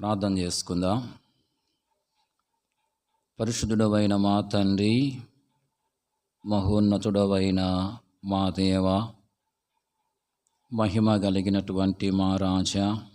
ప్రార్థన చేసుకుందాం. పరిశుద్ధుడవైన మా తండ్రి మహోన్నతుడవైన మా దేవ మహిమ కలిగినటువంటి మా రాజా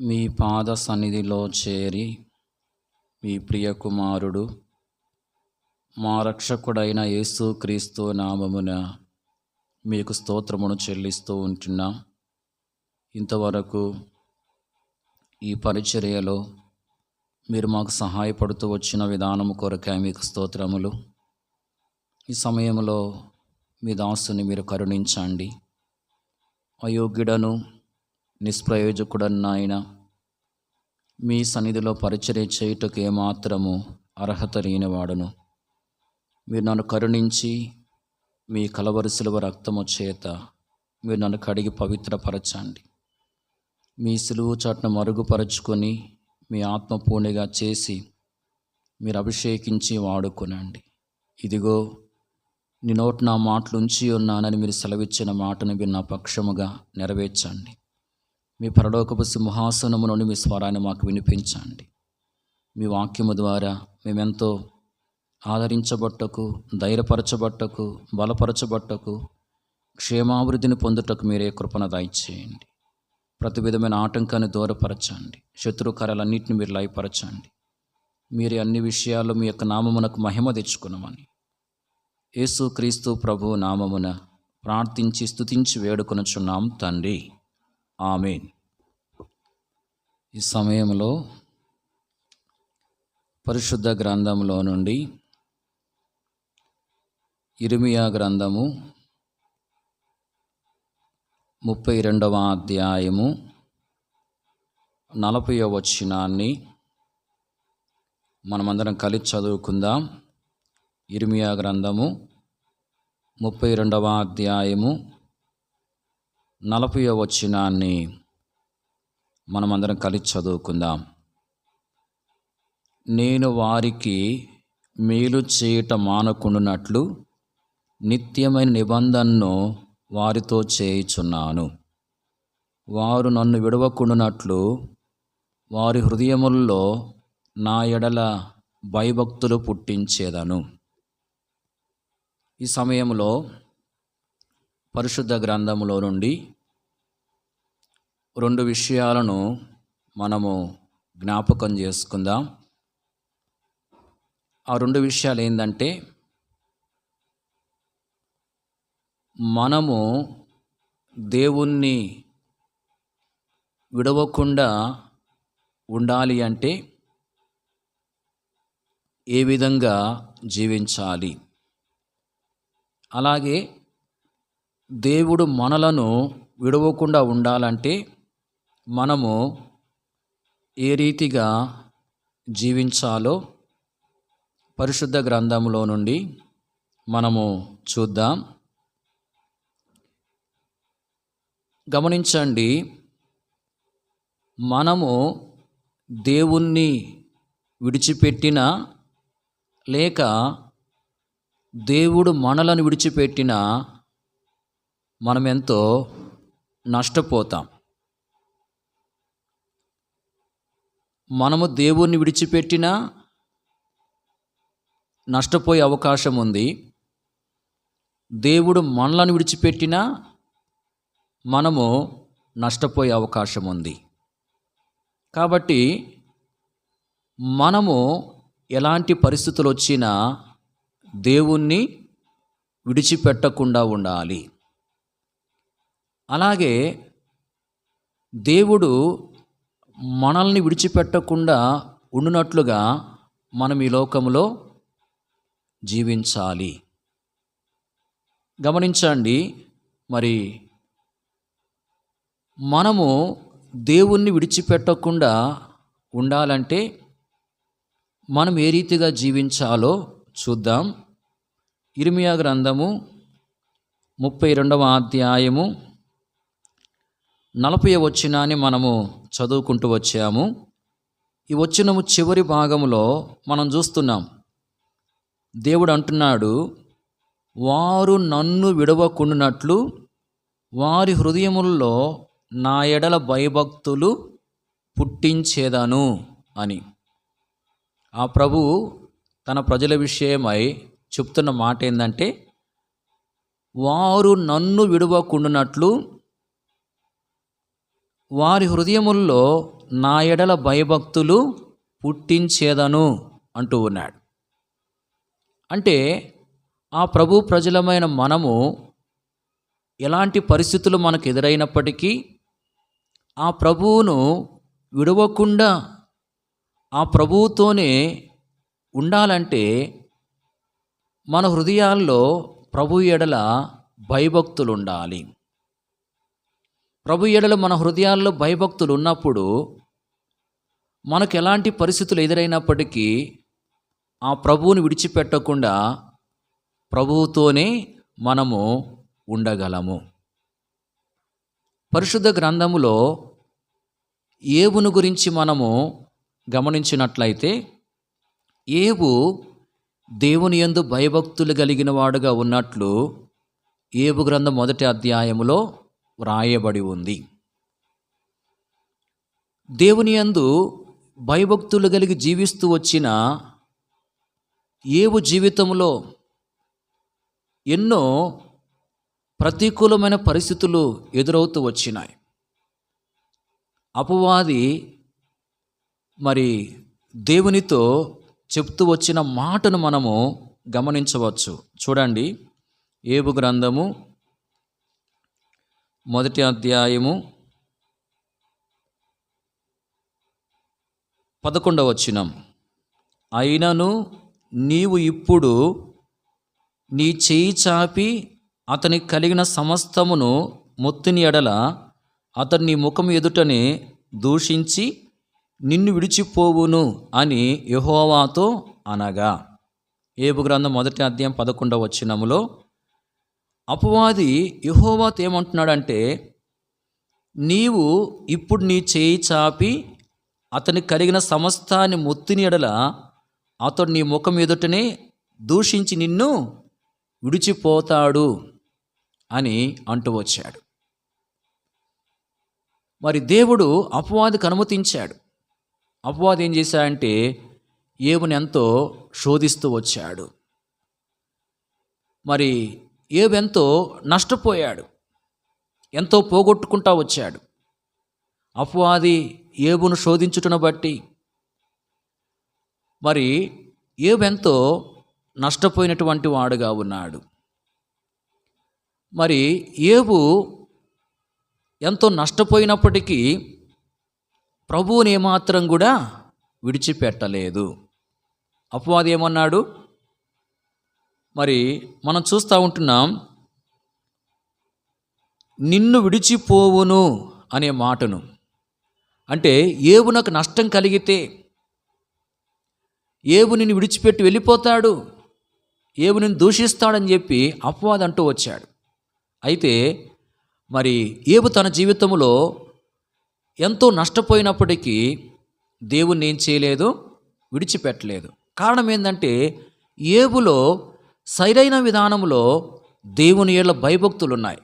మీ పాద సన్నిధిలో చేరి మీ ప్రియ కుమారుడు మా రక్షకుడైన యేసుక్రీస్తు నామమున మీకు స్తోత్రమును చెల్లిస్తూ ఉంటున్నాం. ఇంతవరకు ఈ పరిచర్యలో మీరు మాకు సహాయపడుతూ వచ్చిన విధానము కొరకే మీకు స్తోత్రములు. ఈ సమయంలో మీ దాసుని మీరు కరుణించండి. అయోగ్యుడను నిష్ప్రయోజకుడన్న నాయన మీ సన్నిధిలో పరిచర్య చేయుటకు ఏమాత్రము అర్హత లేనివాడును. మీరు నన్ను కరుణించి మీ కలవరిశిలువ రక్తము చేత మీరు నన్ను కడిగి పవిత్రపరచండి. మీ సులువు చాటును మరుగుపరుచుకొని మీ ఆత్మ పూర్ణిగా చేసి మీరు అభిషేకించి వాడుకునండి. ఇదిగో నీ నోటి నా మాటలుంచి ఉన్నానని మీరు సెలవిచ్చిన మాటను మీరు నా పక్షముగా నెరవేర్చండి. మీ పరలోకపు సింహాసనము నుండి మీ స్వరాన్ని మాకు వినిపించండి. మీ వాక్యము ద్వారా మేమెంతో ఆదరించబట్టకు ధైర్యపరచబట్టకు బలపరచబట్టకు క్షేమాభివృద్ధిని పొందుటకు మీరే కృపణ దయచేయండి. ప్రతి విధమైన ఆటంకాన్ని దూరపరచండి. శత్రు మీరు లయపరచండి. మీరు అన్ని విషయాల్లో మీ యొక్క నామమునకు మహిమ తెచ్చుకున్నామని యేసు క్రీస్తు ప్రభు నామమున ప్రార్థించి స్థుతించి వేడుకొనుచున్నాం తండ్రి. ఆమెన్. ఈ సమయంలో పరిశుద్ధ గ్రంథంలో నుండి ఇరిమియా గ్రంథము ముప్పై రెండవ అధ్యాయము నలభై వచనాన్ని మనమందరం కలిసి చదువుకుందాం. ఇర్మియా గ్రంథము ముప్పై రెండవ అధ్యాయము నలభై వచనాన్ని మనమందరం కలిసి చదువుకుందాం. నేను వారికి మేలు చేయట మానకుండునట్లు నిత్యమైన నిబంధనను వారితో చేయుచున్నాను. వారు నన్ను విడవకుండునట్లు వారి హృదయముల్లో నా ఎడల భయభక్తులు పుట్టించేదను. ఈ సమయంలో పరిశుద్ధ గ్రంథములో నుండి రెండు విషయాలను మనము జ్ఞాపకం చేసుకుందాం. ఆ రెండు విషయాలు ఏంటంటే మనము దేవుణ్ణి విడవకుండా ఉండాలి అంటే ఏ విధంగా జీవించాలి? అలాగే దేవుడు మనలను విడవకుండా ఉండాలంటే మనము ఏ రీతిగా జీవించాలో పరిశుద్ధ గ్రంథంలో నుండి మనము చూద్దాం. గమనించండి మనము దేవుణ్ణి విడిచిపెట్టిన లేక దేవుడు మనలను విడిచిపెట్టిన మనమెంతో నష్టపోతాం. మనము దేవుణ్ణి విడిచిపెట్టినా నష్టపోయే అవకాశం ఉంది దేవుడు మనలను విడిచిపెట్టినా మనము నష్టపోయే అవకాశం ఉంది. కాబట్టి మనము ఎలాంటి పరిస్థితులు వచ్చినా దేవుణ్ణి విడిచిపెట్టకుండా ఉండాలి. అలాగే దేవుడు మనల్ని విడిచిపెట్టకుండా ఉండునట్లుగా మనం ఈ లోకంలో జీవించాలి. గమనించండి మరి మనము దేవుణ్ణి విడిచిపెట్టకుండా ఉండాలంటే మనం ఏ రీతిగా జీవించాలో చూద్దాం. ఇర్మియా గ్రంథము ముప్పై రెండవ అధ్యాయము నలభై వచ్చినాన్ని మనము చదువుకుంటూ వచ్చాము. ఈ వచ్చినము చివరి భాగంలో మనం చూస్తున్నాం. దేవుడు అంటున్నాడు వారు నన్ను విడవకుండునట్లు వారి హృదయముల్లో నా ఎడల భయభక్తులు పుట్టించేదను అని. ఆ ప్రభు తన ప్రజల విషయమై చెప్తున్న మాట ఏంటంటే వారు నన్ను విడవకుండునట్లు వారి హృదయముల్లో నా ఎడల భయభక్తులు పుట్టించేదను అంటూ ఉన్నాడు. అంటే ఆ ప్రభు ప్రజలమైన మనము ఎలాంటి పరిస్థితులు మనకు ఎదురైనప్పటికీ ఆ ప్రభువును విడవకుండా ఆ ప్రభువుతోనే ఉండాలంటే మన హృదయాల్లో ప్రభు ఎడల భయభక్తులు ఉండాలి ప్రభు ఎడల మన హృదయాల్లో భయభక్తులు ఉన్నప్పుడు మనకు ఎలాంటి పరిస్థితులు ఎదురైనప్పటికీ ఆ ప్రభువుని విడిచిపెట్టకుండా ప్రభువుతోనే మనము ఉండగలము. పరిశుద్ధ గ్రంథములో ఏబును గురించి మనము గమనించినట్లయితే ఏబు దేవుని యందు భయభక్తులు కలిగిన వాడుగా ఉన్నట్లు ఏబు గ్రంథం మొదటి అధ్యాయములో వ్రాయబడి ఉంది. దేవుని యందు భయభక్తులు కలిగి జీవిస్తూ వచ్చిన ఏవు జీవితంలో ఎన్నో ప్రతికూలమైన పరిస్థితులు ఎదురవుతూ వచ్చినాయి. అపవాది మరి దేవునితో చెప్తూ వచ్చిన మాటను మనము గమనించవచ్చు. చూడండి ఏబు గ్రంథము మొదటి అధ్యాయము పదకొండవ వచనం. అయినను నీవు ఇప్పుడు నీ చేయి చాపి అతనికి కలిగిన సమస్తమును మొత్తుని ఎడల అతడు నీ ముఖం ఎదుటనే దూషించి నిన్ను విడిచిపోవును అని యహోవాతో అనగా. ఏబు గ్రంథం మొదటి అధ్యాయం పదకొండవ వచ్చినములో అపవాది యెహోవాతో ఏమంటున్నాడంటే నీవు ఇప్పుడు నీ చేయి చాపి అతనికి కలిగిన సమస్తాన్ని మొత్తిని ఎడల అతడు నీ ముఖం ఎదుటనే దూషించి నిన్ను విడిచిపోతాడు అని అంటూ వచ్చాడు. మరి దేవుడు అపవాదికి అనుమతించాడు అపవాది ఏం చేశాడంటే ఏబుని ఎంతో శోధిస్తూ వచ్చాడు. మరి ఏబు ఎంతో నష్టపోయాడు. ఎంతో పోగొట్టుకుంటా వచ్చాడు. అపవాది ఏబును శోధించుటను బట్టి మరి ఏవెంతో నష్టపోయినటువంటి వాడుగా ఉన్నాడు. మరి ఏబు ఎంతో నష్టపోయినప్పటికీ ప్రభువుని ఏమాత్రం కూడా విడిచిపెట్టలేదు. అపవాది ఏమన్నాడు? మరి మనం చూస్తూ ఉంటున్నాం నిన్ను విడిచిపోవును అనే మాటను. అంటే ఏవు నాకు నష్టం కలిగితే ఏవు నిన్ను విడిచిపెట్టి వెళ్ళిపోతాడు ఏవు నిన్ను దూషిస్తాడని చెప్పి అపవాదం అంటూ వచ్చాడు. అయితే మరి ఏబు తన జీవితంలో ఎంతో నష్టపోయినప్పటికీ దేవుణ్ణి ఏం చేయలేదు విడిచిపెట్టలేదు. కారణం ఏంటంటే ఏబులో సరైన విధానంలో దేవుని ఏళ్ళ భయభక్తులు ఉన్నాయి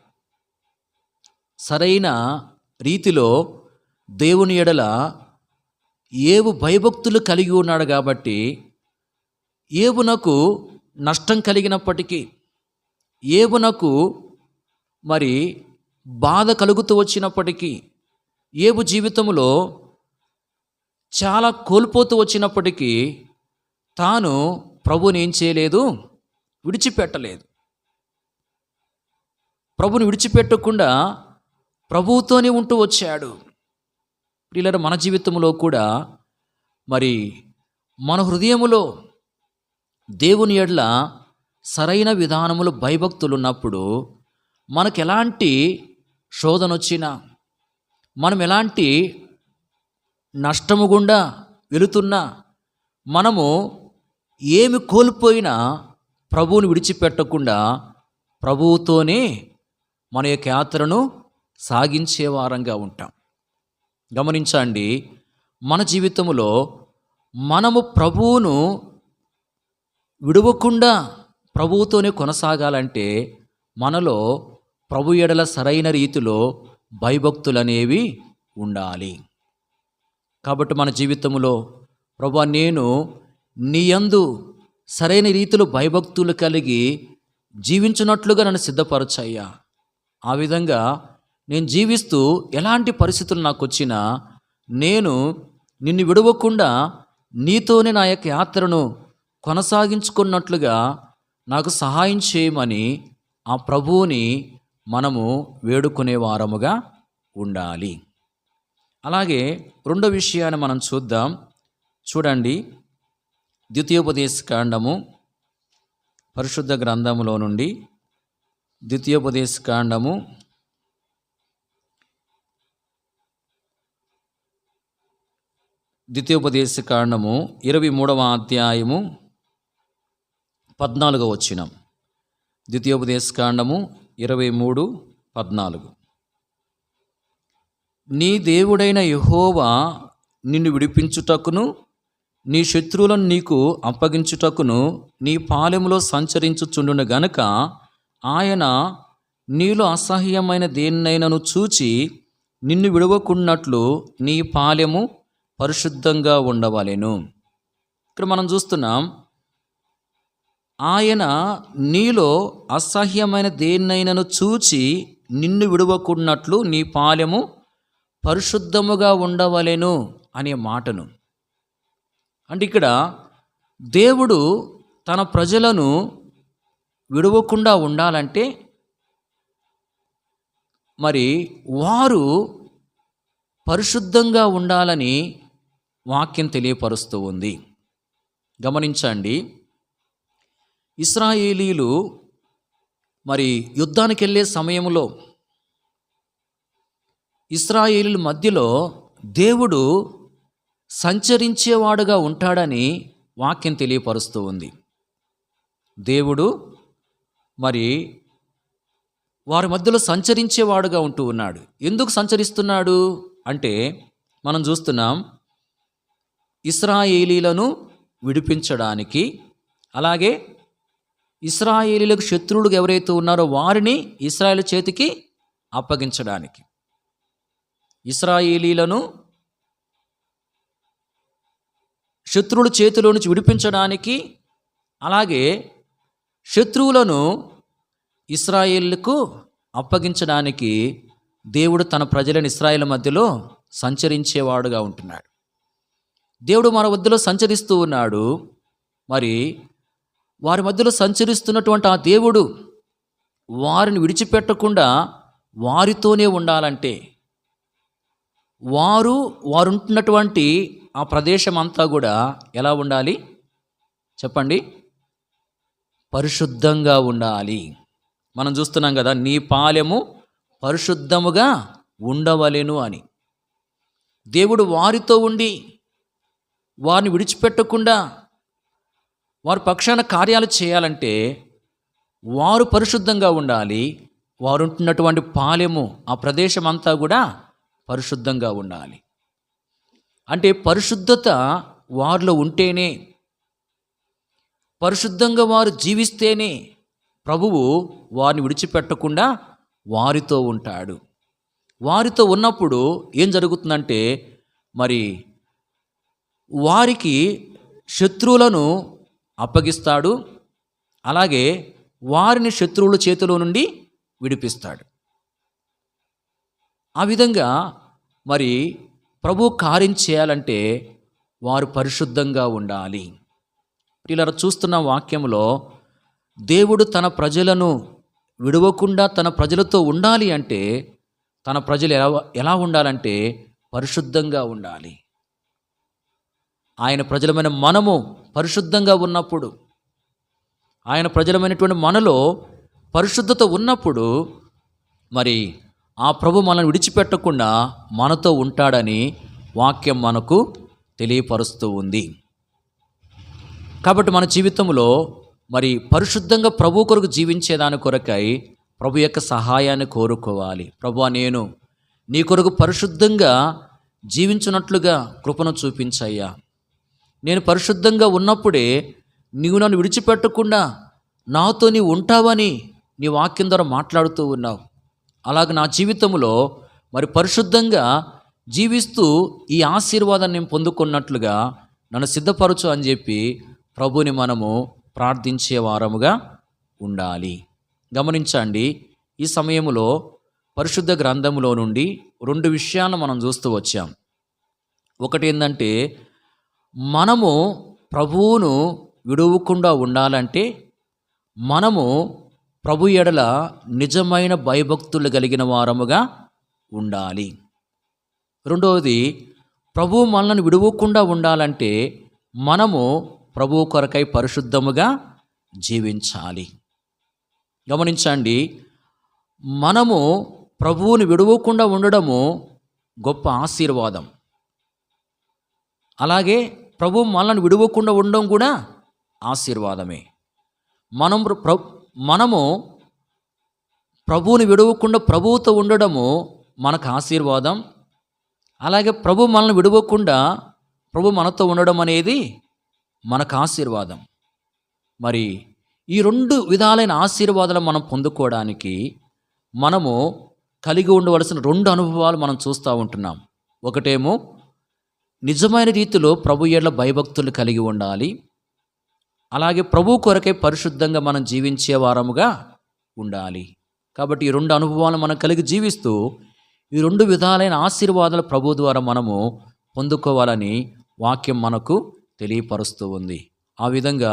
సరైన రీతిలో దేవుని ఎడల ఏవు భయభక్తులు కలిగి ఉన్నాడు కాబట్టి ఏవునకు నష్టం కలిగినప్పటికీ ఏవునకు మరి బాధ కలుగుతూ వచ్చినప్పటికీ ఏబు జీవితంలో చాలా కోల్పోతూ వచ్చినప్పటికీ తాను ప్రభుని ఏం చేయలేదు? విడిచిపెట్టలేదు. ప్రభుని విడిచిపెట్టకుండా ప్రభువుతోనే ఉంటూ వచ్చాడు. ప్రియులర మన జీవితంలో కూడా మరి మన హృదయములో దేవుని ఎడ్ల సరైన విధానములు భయభక్తులు ఉన్నప్పుడు మనకు ఎలాంటి శోధన వచ్చినా మనం ఎలాంటి నష్టము గుండా వెళుతున్నా మనము ఏమి కోల్పోయినా ప్రభువుని విడిచిపెట్టకుండా ప్రభువుతోనే మన యొక్క యాత్రను సాగించే వారంగా ఉంటాం. గమనించండి మన జీవితంలో మనము ప్రభువును విడవకుండా ప్రభువుతోనే కొనసాగాలంటే మనలో ప్రభు ఎడల సరైన రీతిలో భయభక్తులనేవి ఉండాలి. కాబట్టి మన జీవితంలో ప్రభు నేను నీ యందు సరైన రీతిలో భయభక్తులు కలిగి జీవించినట్లుగా నన్ను సిద్ధపరచయ్యా. ఆ విధంగా నేను జీవిస్తూ ఎలాంటి పరిస్థితులు నాకు వచ్చినా నేను నిన్ను విడవకుండా నీతోనే నా యొక్క యాత్రను కొనసాగించుకున్నట్లుగా నాకు సహాయం చేయమని ఆ ప్రభువుని మనము వేడుకునే వారముగా ఉండాలి. అలాగే రెండో విషయాన్ని మనం చూద్దాం. చూడండి. ద్వితీయోపదేశ కాండము పరిశుద్ధ గ్రంథములో నుండి ద్వితీయోపదేశ కాండము ద్వితీయోపదేశ కాండము ఇరవై మూడవ అధ్యాయము పద్నాలుగో వచ్చినం ద్వితీయోపదేశ కాండము ఇరవై మూడు పద్నాలుగు. నీ దేవుడైన యహోవా నిన్ను విడిపించుటకును నీ శత్రువులను నీకు అప్పగించుటకును నీ పాలెములో సంచరించుచుండును గనుక ఆయన నీలో అసహ్యమైన దేన్నైనను చూచి నిన్ను విడవకున్నట్లు నీ పాలెము పరిశుద్ధంగా ఉండవలెను. ఇక్కడ మనం చూస్తున్నాం ఆయన నీలో అసహ్యమైన దేన్నైనను చూచి నిన్ను విడవకున్నట్లు నీ పాలెము పరిశుద్ధముగా ఉండవలెను అనే మాటను. అంటే ఇక్కడ దేవుడు తన ప్రజలను విడవకుండా ఉండాలంటే మరి వారు పరిశుద్ధంగా ఉండాలని వాక్యం తెలియపరుస్తూ ఉంది. గమనించండి. ఇస్రాయేలీలు మరి యుద్ధానికి వెళ్ళే సమయంలో ఇస్రాయేలీల మధ్యలో దేవుడు సంచరించేవాడుగా ఉంటాడని వాక్యం తెలియపరుస్తూ ఉంది. దేవుడు మరి వారి మధ్యలో సంచరించేవాడుగా ఉంటూ ఉన్నాడు. ఎందుకు సంచరిస్తున్నాడు అంటే మనం చూస్తున్నాం ఇస్రాయేలీలను విడిపించడానికి అలాగే ఇస్రాయేలీలకు శత్రువులు ఎవరైతే ఉన్నారో వారిని ఇస్రాయేల్ చేతికి అప్పగించడానికి. ఇస్రాయేలీలను శత్రువుల చేతిలో నుంచి విడిపించడానికి అలాగే శత్రువులను ఇస్రాయేళ్ళకు అప్పగించడానికి దేవుడు తన ప్రజలను ఇస్రాయేల్ మధ్యలో సంచరించేవాడుగా ఉంటున్నాడు. దేవుడు మన వద్దలో సంచరిస్తూ ఉన్నాడు. మరి వారి మధ్యలో సంచరిస్తున్నటువంటి ఆ దేవుడు వారిని విడిచిపెట్టకుండా వారితోనే ఉండాలంటే వారు వారు ఉంటున్నటువంటి ఆ ప్రదేశం అంతా కూడా ఎలా ఉండాలి? చెప్పండి. పరిశుద్ధంగా ఉండాలి. మనం చూస్తున్నాం కదా నీ పాలెము పరిశుద్ధముగా ఉండవలేను అని. దేవుడు వారితో ఉండి వారిని విడిచిపెట్టకుండా వారి పక్షాన కార్యాలు చేయాలంటే వారు పరిశుద్ధంగా ఉండాలి. వారు ఉంటున్నటువంటి పాలెము ఆ ప్రదేశం అంతా కూడా పరిశుద్ధంగా ఉండాలి. అంటే పరిశుద్ధత వారిలో ఉంటేనే పరిశుద్ధంగా వారు జీవిస్తేనే ప్రభువు వారిని విడిచిపెట్టకుండా వారితో ఉంటాడు. వారితో ఉన్నప్పుడు ఏం జరుగుతుందంటే మరి వారికి శత్రువులను అప్పగిస్తాడు. అలాగే వారిని శత్రువుల చేతిలో నుండి విడిపిస్తాడు. ఆ విధంగా మరి ప్రభు కార్యం చేయాలంటే వారు పరిశుద్ధంగా ఉండాలి. ఇలా చూస్తున్న వాక్యంలో దేవుడు తన ప్రజలను విడవకుండా తన ప్రజలతో ఉండాలి అంటే తన ప్రజలు ఎలా ఎలా ఉండాలంటే పరిశుద్ధంగా ఉండాలి. ఆయన ప్రజలమైన మనము పరిశుద్ధంగా ఉన్నప్పుడు ఆయన ప్రజలమైనటువంటి మనలో పరిశుద్ధత ఉన్నప్పుడు మరి ఆ ప్రభు మనల్ని విడిచిపెట్టకుండా మనతో ఉంటాడని వాక్యం మనకు తెలియపరుస్తూ ఉంది. కాబట్టి మన జీవితంలో మరి పరిశుద్ధంగా ప్రభు కొరకు జీవించేదాని కొరకై ప్రభు యొక్క సహాయాన్ని కోరుకోవాలి. ప్రభు నేను నీ కొరకు పరిశుద్ధంగా జీవించున్నట్లుగా కృపను చూపించయ్యా. నేను పరిశుద్ధంగా ఉన్నప్పుడే నీవు నన్ను విడిచిపెట్టకుండా నాతో నీవు ఉంటావని నీ వాక్యం ద్వారా మాట్లాడుతూ ఉన్నావు. అలాగే నా జీవితంలో మరి పరిశుద్ధంగా జీవిస్తూ ఈ ఆశీర్వాదాన్ని నేను పొందుకున్నట్లుగా నన్ను సిద్ధపరచు అని చెప్పి ప్రభుని మనము ప్రార్థించే వారముగా ఉండాలి. గమనించండి ఈ సమయంలో పరిశుద్ధ గ్రంథములో నుండి రెండు విషయాలను మనం చూస్తూ వచ్చాం. ఒకటి ఏంటంటే మనము ప్రభువును విడువకుండా ఉండాలంటే మనము ప్రభు ఎడల నిజమైన భయభక్తులు కలిగిన వారముగా ఉండాలి. రెండవది ప్రభు మనల్ని విడువకుండా ఉండాలంటే మనము ప్రభు కొరకై పరిశుద్ధముగా జీవించాలి. గమనించండి మనము ప్రభువుని విడువకుండా ఉండడము గొప్ప ఆశీర్వాదం. అలాగే ప్రభు మనల్ని విడవకుండా ఉండడం కూడా ఆశీర్వాదమే. మనం ప్ర మనము ప్రభువుని విడవకుండా ప్రభువుతో ఉండడము మనకు ఆశీర్వాదం. అలాగే ప్రభు మనల్ని విడవకుండా ప్రభు మనతో ఉండడం అనేది మనకు ఆశీర్వాదం. మరి ఈ రెండు విధాలైన ఆశీర్వాదాలు మనం పొందుకోవడానికి మనము కలిగి ఉండవలసిన రెండు అనుభవాలు మనం చూస్తూ ఉంటున్నాం. ఒకటేమో నిజమైన రీతిలో ప్రభు ఏళ్ళ భయభక్తులు కలిగి ఉండాలి. అలాగే ప్రభు కొరకై పరిశుద్ధంగా మనం జీవించే వారముగా ఉండాలి. కాబట్టి ఈ రెండు అనుభవాలు మనం కలిగి జీవిస్తూ ఈ రెండు విధాలైన ఆశీర్వాదాలు ప్రభు ద్వారా మనము పొందుకోవాలని వాక్యం మనకు తెలియపరుస్తూ ఉంది. ఆ విధంగా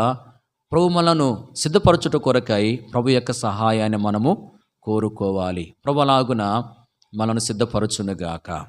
ప్రభు మనను సిద్ధపరచుట కొరకై ప్రభు యొక్క సహాయాన్ని మనము కోరుకోవాలి. ప్రభులాగున మనను సిద్ధపరచునుగాక.